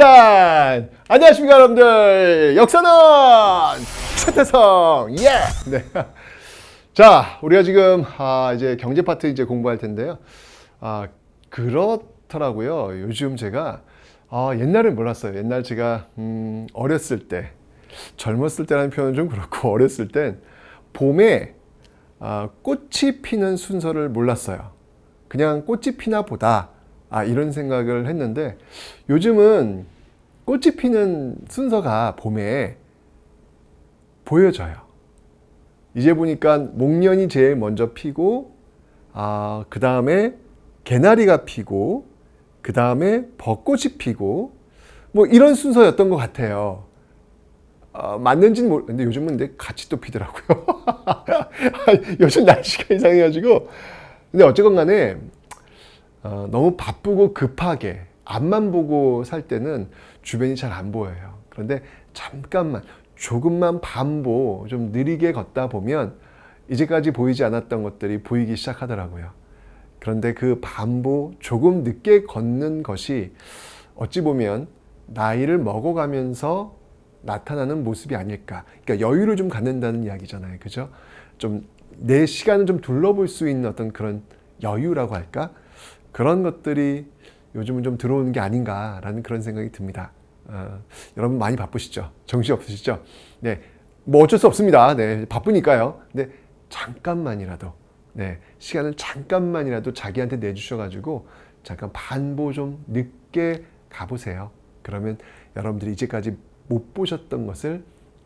짠! 안녕하십니까, 여러분들. 역사는 최태성, 예! 네. 자, 우리가 지금, 아, 이제 경제 파트 이제 공부할 텐데요. 아, 그렇더라고요. 요즘 제가, 아, 옛날엔 몰랐어요. 옛날 제가, 음, 어렸을 때, 젊었을 때라는 표현은 좀 그렇고, 어렸을 땐 봄에 아, 꽃이 피는 순서를 몰랐어요. 그냥 꽃이 피나 보다. 아, 이런 생각을 했는데 요즘은 꽃이 피는 순서가 봄에 보여져요. 이제 보니까 목련이 제일 먼저 피고, 아, 그 다음에 개나리가 피고, 그 다음에 벚꽃이 피고, 뭐 이런 순서였던 것 같아요. 어, 맞는지는 모르, 근데 요즘은 근데 같이 또 피더라고요. 요즘 날씨가 이상해가지고. 근데 어쨌건 간에, 어, 너무 바쁘고 급하게 앞만 보고 살 때는 주변이 잘 안 보여요. 그런데 잠깐만, 조금만 반보 좀 느리게 걷다 보면 이제까지 보이지 않았던 것들이 보이기 시작하더라고요. 그런데 그 반보 조금 늦게 걷는 것이 어찌 보면 나이를 먹어가면서 나타나는 모습이 아닐까. 그러니까 여유를 좀 갖는다는 이야기잖아요. 그죠? 좀 내 시간을 좀 둘러볼 수 있는 어떤 그런 여유라고 할까? 그런 것들이 요즘은 좀 들어오는 게 아닌가라는 그런 생각이 듭니다. 어, 여러분 많이 바쁘시죠? 정신 없으시죠? 네. 뭐 어쩔 수 없습니다. 네. 바쁘니까요. 근데 잠깐만이라도, 네. 시간을 잠깐만이라도 자기한테 내주셔가지고 잠깐 반보 좀 늦게 가보세요. 그러면 여러분들이 이제까지 못 보셨던 것을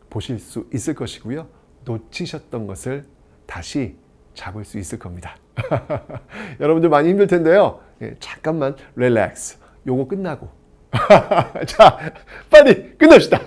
보실 수 있을 것이고요. 놓치셨던 것을 다시 잡을 수 있을 겁니다. 여러분들 많이 힘들 텐데요. 예, 잠깐만 릴렉스. 요거 끝나고. 자, 빨리 끝냅시다.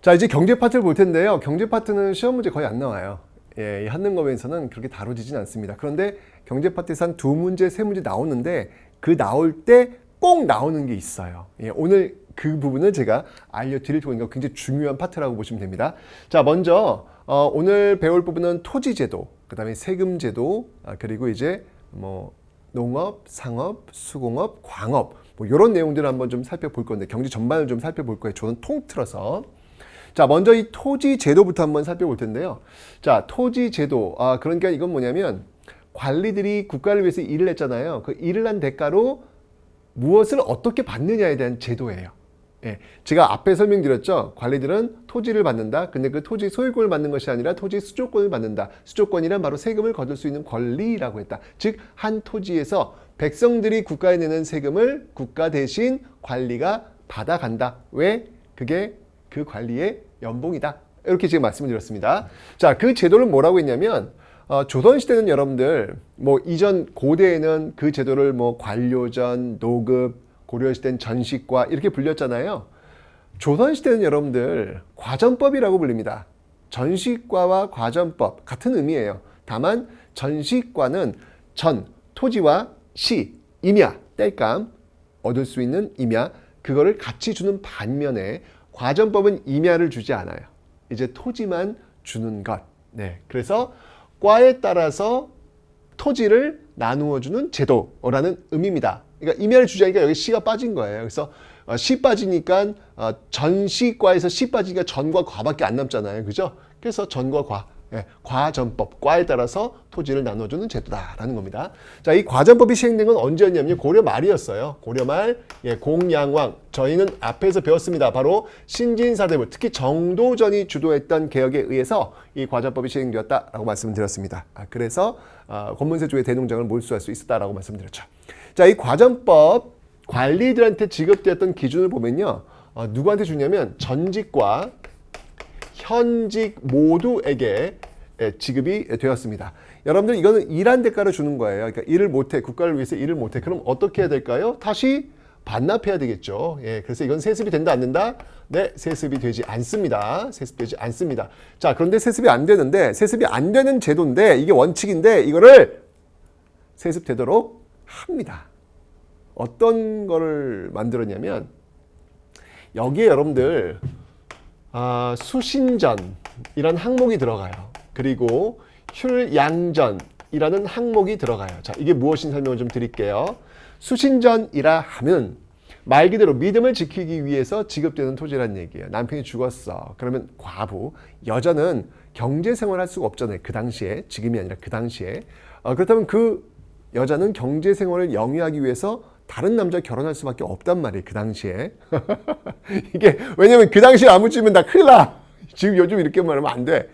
자, 이제 경제 파트를 볼 텐데요. 경제 파트는 시험 문제 거의 안 나와요. 예, 이 한능검에서는 그렇게 다뤄지진 않습니다. 그런데 경제 파트에서 한 두 문제, 세 문제 나오는데 그 나올 때 꼭 나오는 게 있어요. 예, 오늘 그 부분을 제가 알려드릴 거니까 굉장히 중요한 파트라고 보시면 됩니다. 자, 먼저 어, 오늘 배울 부분은 토지제도, 그 다음에 세금제도, 아, 그리고 이제 뭐 농업, 상업, 수공업, 광업 뭐 이런 내용들을 한번 좀 살펴볼 건데 경제 전반을 좀 살펴볼 거예요. 저는 통틀어서. 자, 먼저 이 토지 제도부터 한번 살펴볼 텐데요. 자, 토지 제도. 아, 그러니까 이건 뭐냐면 관리들이 국가를 위해서 일을 했잖아요. 그 일을 한 대가로 무엇을 어떻게 받느냐에 대한 제도예요. 예, 제가 앞에 설명드렸죠. 관리들은 토지를 받는다. 근데 그 토지 소유권을 받는 것이 아니라 토지 수조권을 받는다. 수조권이란 바로 세금을 거둘 수 있는 권리라고 했다. 즉, 한 토지에서 백성들이 국가에 내는 세금을 국가 대신 관리가 받아간다. 왜? 그게 그 관리의 연봉이다. 이렇게 지금 말씀을 드렸습니다. 자, 그 제도를 뭐라고 했냐면, 어, 조선시대는 여러분들, 뭐, 이전 고대에는 그 제도를 뭐, 관료전, 노급, 고려시대는 전식과 이렇게 불렸잖아요. 조선시대는 여러분들, 과전법이라고 불립니다. 전식과와 과전법, 같은 의미예요. 다만, 전식과는 전, 토지와 시, 임야, 땔감, 얻을 수 있는 임야, 그거를 같이 주는 반면에, 과전법은 임야를 주지 않아요. 이제 토지만 주는 것. 네. 그래서 과에 따라서 토지를 나누어 주는 제도라는 의미입니다. 그러니까 임야를 주자니까 여기 시가 빠진 거예요. 그래서 어, 시 빠지니까 어, 전시과에서 시 빠지니까 전과 과밖에 안 남잖아요. 그죠? 그래서 전과 과. 예, 과전법, 과에 따라서 토지를 나눠주는 제도다라는 겁니다. 자, 이 과전법이 시행된 건 언제였냐면 고려 말이었어요. 고려 말, 예, 공양왕. 저희는 앞에서 배웠습니다. 바로 신진사대부, 특히 정도전이 주도했던 개혁에 의해서 이 과전법이 시행되었다라고 말씀드렸습니다. 아, 그래서 어, 권문세조의 대농장을 몰수할 수 있었다라고 말씀드렸죠. 자, 이 과전법 관리들한테 지급되었던 기준을 보면요, 어, 누구한테 주냐면 전직과 현직 모두에게 예, 지급이 되었습니다. 여러분들 이거는 일한 대가를 주는 거예요. 그러니까 일을 못해 국가를 위해서 일을 못해. 그럼 어떻게 해야 될까요? 다시 반납해야 되겠죠. 예, 그래서 이건 세습이 된다 안 된다? 네, 세습이 되지 않습니다. 세습되지 않습니다. 자, 그런데 세습이 안 되는데 세습이 안 되는 제도인데 이게 원칙인데 이거를 세습되도록 합니다. 어떤 거를 만들었냐면 여기에 여러분들 아, 수신전이란 항목이 들어가요. 그리고 슐양전이라는 항목이 들어가요. 자, 이게 무엇인 설명을 좀 드릴게요. 수신전이라 하면 말 그대로 믿음을 지키기 위해서 지급되는 토지란 얘기예요. 남편이 죽었어. 그러면 과부, 여자는 경제 생활할 수가 없잖아요. 그 당시에 지금이 아니라 그 당시에 어, 그렇다면 그 여자는 경제 생활을 영위하기 위해서 다른 남자 결혼할 수밖에 없단 말이에요. 그 당시에 이게 왜냐면 그 당시에 아무 찌면 다 큰일 나. 지금 요즘 이렇게 말하면 안 돼.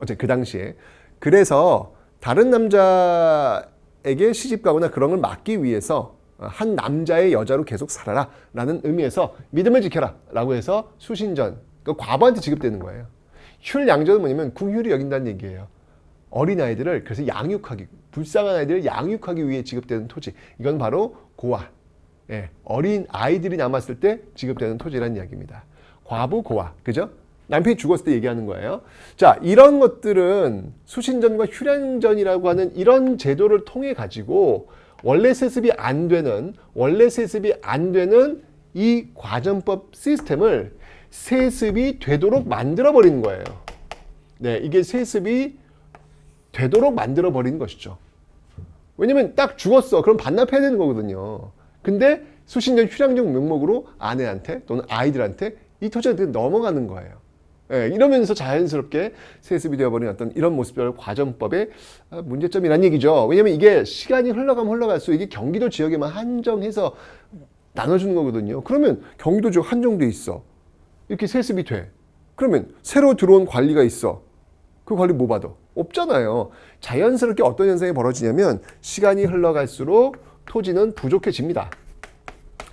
어째 그 당시에 그래서 다른 남자에게 시집 가거나 그런 걸 막기 위해서 한 남자의 여자로 계속 살아라 라는 의미에서 믿음을 지켜라 라고 해서 수신전 그 과부한테 지급되는 거예요 휼양전은 뭐냐면 궁휼이 여긴다는 얘기예요 어린 아이들을 그래서 양육하기 불쌍한 아이들을 양육하기 위해 지급되는 토지 이건 바로 고아 예, 어린 아이들이 남았을 때 지급되는 토지라는 이야기입니다 과부 고아 그죠? 남편이 죽었을 때 얘기하는 거예요. 자, 이런 것들은 수신전과 휴량전이라고 하는 이런 제도를 통해 가지고 원래 세습이 안 되는 원래 세습이 안 되는 이 과전법 시스템을 세습이 되도록 만들어 버리는 거예요. 네, 이게 세습이 되도록 만들어 버리는 것이죠. 왜냐면 딱 죽었어. 그럼 반납해야 되는 거거든요. 근데 수신전 휴량적 명목으로 아내한테 또는 아이들한테 이 토지가 넘어가는 거예요. 예, 이러면서 자연스럽게 세습이 되어버린 어떤 이런 모습별 과정법의 아, 문제점이란 얘기죠. 왜냐면 이게 시간이 흘러가면 흘러갈수록 이게 경기도 지역에만 한정해서 나눠주는 거거든요. 그러면 경기도 지역 한정돼 있어. 이렇게 세습이 돼. 그러면 새로 들어온 관리가 있어. 그 관리 뭐 받아? 없잖아요. 자연스럽게 어떤 현상이 벌어지냐면 시간이 흘러갈수록 토지는 부족해집니다.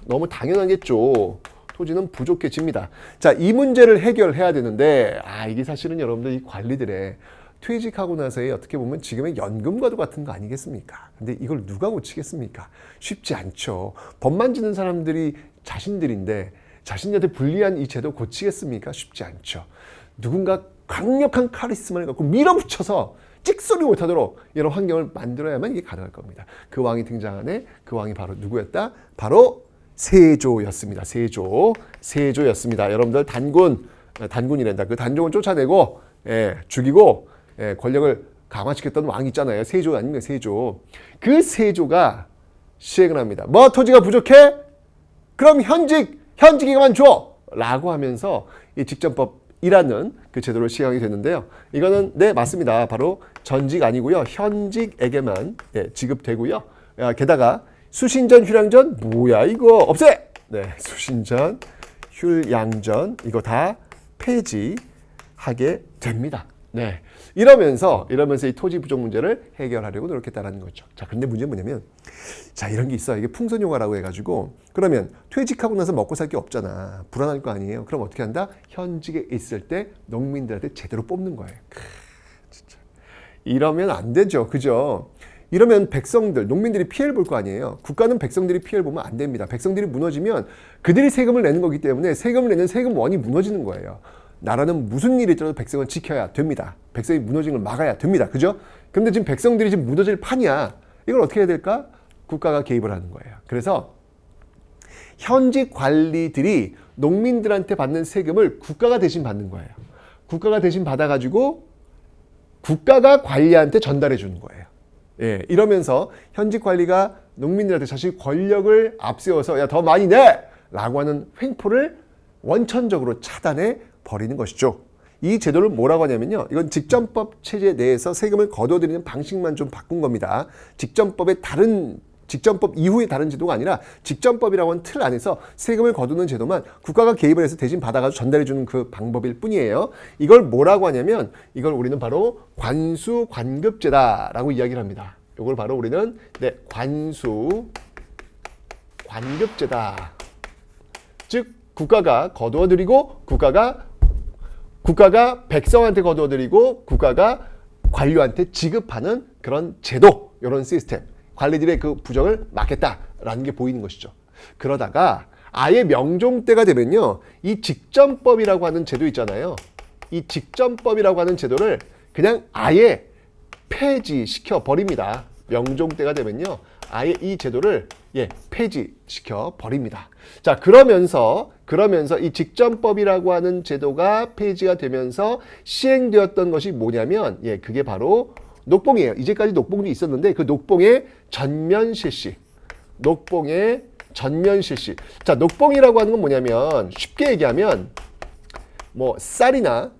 너무 당연하겠죠. 토지는 부족해집니다. 자, 이 문제를 해결해야 되는데, 아, 이게 사실은 여러분들 이 관리들의 퇴직하고 나서의 어떻게 보면 지금의 연금과도 같은 거 아니겠습니까? 근데 이걸 누가 고치겠습니까? 쉽지 않죠. 법 만지는 사람들이 자신들인데, 자신들한테 불리한 이 제도 고치겠습니까? 쉽지 않죠. 누군가 강력한 카리스마를 갖고 밀어붙여서 찍소리 못하도록 이런 환경을 만들어야만 이게 가능할 겁니다. 그 왕이 등장하네. 그 왕이 바로 누구였다? 바로 세조였습니다. 세조, 세조였습니다. 여러분들 단군, 단군이란다. 그 단종을 쫓아내고 예, 죽이고 예, 권력을 강화시켰던 왕 있잖아요. 세조 아닙니까? 세조. 그 세조가 시행을 합니다. 뭐 토지가 부족해? 그럼 현직 현직에게만 줘! 라고 하면서 이 직전법 이라는 그 제도를 시행하게 됐는데요. 이거는 네 맞습니다. 바로 전직 아니고요. 현직에게만 예, 지급되고요. 야, 게다가 수신전, 휴량전 뭐야 이거 없애. 네, 수신전, 휴양전 이거 다 폐지하게 됩니다. 네. 이러면서 이러면서 이 토지 부족 문제를 해결하려고 노력했다라는 거죠. 자, 근데 문제는 뭐냐면 자, 이런 게 있어. 이게 풍선용화라고 해 가지고 그러면 퇴직하고 나서 먹고 살 게 없잖아. 불안할 거 아니에요. 그럼 어떻게 한다? 현직에 있을 때 농민들한테 제대로 뽑는 거예요. 크, 진짜. 이러면 안 되죠. 그죠? 이러면 백성들, 농민들이 피해를 볼 거 아니에요. 국가는 백성들이 피해를 보면 안 됩니다. 백성들이 무너지면 그들이 세금을 내는 거기 때문에 세금을 내는 세금원이 무너지는 거예요. 나라는 무슨 일이 있더라도 백성을 지켜야 됩니다. 백성이 무너지는 걸 막아야 됩니다. 그죠? 근데 지금 백성들이 지금 무너질 판이야. 이걸 어떻게 해야 될까? 국가가 개입을 하는 거예요. 그래서 현직 관리들이 농민들한테 받는 세금을 국가가 대신 받는 거예요. 국가가 대신 받아가지고 국가가 관리한테 전달해 주는 거예요. 예, 이러면서 현직 관리가 농민들한테 자신 권력을 앞세워서 야 더 많이 내! 라고 하는 횡포를 원천적으로 차단해 버리는 것이죠. 이 제도를 뭐라고 하냐면요. 이건 직전법 체제 내에서 세금을 거둬들이는 방식만 좀 바꾼 겁니다. 직전법의 다른 직전법 이후의 다른 제도가 아니라 직전법이라고 하는 틀 안에서 세금을 거두는 제도만 국가가 개입을 해서 대신 받아가지고 전달해주는 그 방법일 뿐이에요. 이걸 뭐라고 하냐면 이걸 우리는 바로 관수 관급제다라고 이야기를 합니다. 이걸 바로 우리는 네 관수 관급제다. 즉 국가가 거두어들이고 국가가 국가가 백성한테 거두어들이고 국가가 관료한테 지급하는 그런 제도 이런 시스템 관리들의 그 부정을 막겠다라는 게 보이는 것이죠. 그러다가 아예 명종 때가 되면요. 이 직전법이라고 하는 제도 있잖아요. 이 직전법이라고 하는 제도를 그냥 아예 폐지시켜 버립니다. 명종 때가 되면요. 아예 이 제도를 예, 폐지시켜 버립니다. 자, 그러면서 그러면서 이 직전법이라고 하는 제도가 폐지가 되면서 시행되었던 것이 뭐냐면 예, 그게 바로 녹봉이에요. 이제까지 녹봉도 있었는데 그 녹봉의 전면 실시. 녹봉의 전면 실시. 자, 녹봉이라고 하는 건 뭐냐면 쉽게 얘기하면 뭐 쌀이나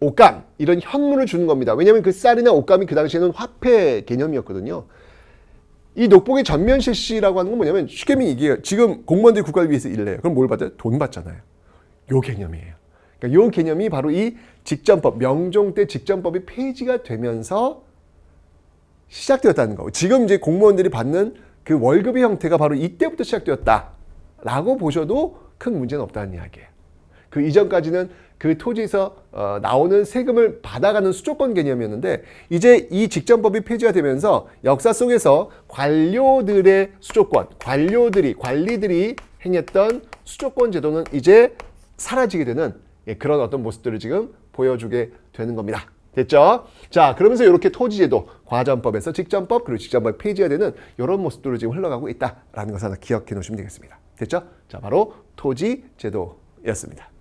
옷감 이런 현물을 주는 겁니다. 왜냐하면 그 쌀이나 옷감이 그 당시에는 화폐 개념이었거든요. 이 녹봉의 전면 실시라고 하는 건 뭐냐면 쉽게 말하면 이게 지금 공무원들이 국가를 위해서 일을 해요. 그럼 뭘 받아요? 돈 받잖아요. 요 개념이에요. 그러니까 요 개념이 바로 이 직전법, 명종 때 직전법이 폐지가 되면서 시작되었다는 거. 지금 이제 공무원들이 받는 그 월급의 형태가 바로 이때부터 시작되었다라고 보셔도 큰 문제는 없다는 이야기예요. 그 이전까지는 그 토지에서 어, 나오는 세금을 받아가는 수조권 개념이었는데 이제 이 직전법이 폐지가 되면서 역사 속에서 관료들의 수조권, 관료들이 관리들이 행했던 수조권 제도는 이제 사라지게 되는 예, 그런 어떤 모습들을 지금 보여주게 되는 겁니다. 됐죠? 자, 그러면서 이렇게 토지제도, 과전법에서 직전법, 그리고 직전법 폐지가 되는 이런 모습들을 지금 흘러가고 있다라는 것을 하나 기억해 놓으시면 되겠습니다. 됐죠? 자, 바로 토지제도였습니다.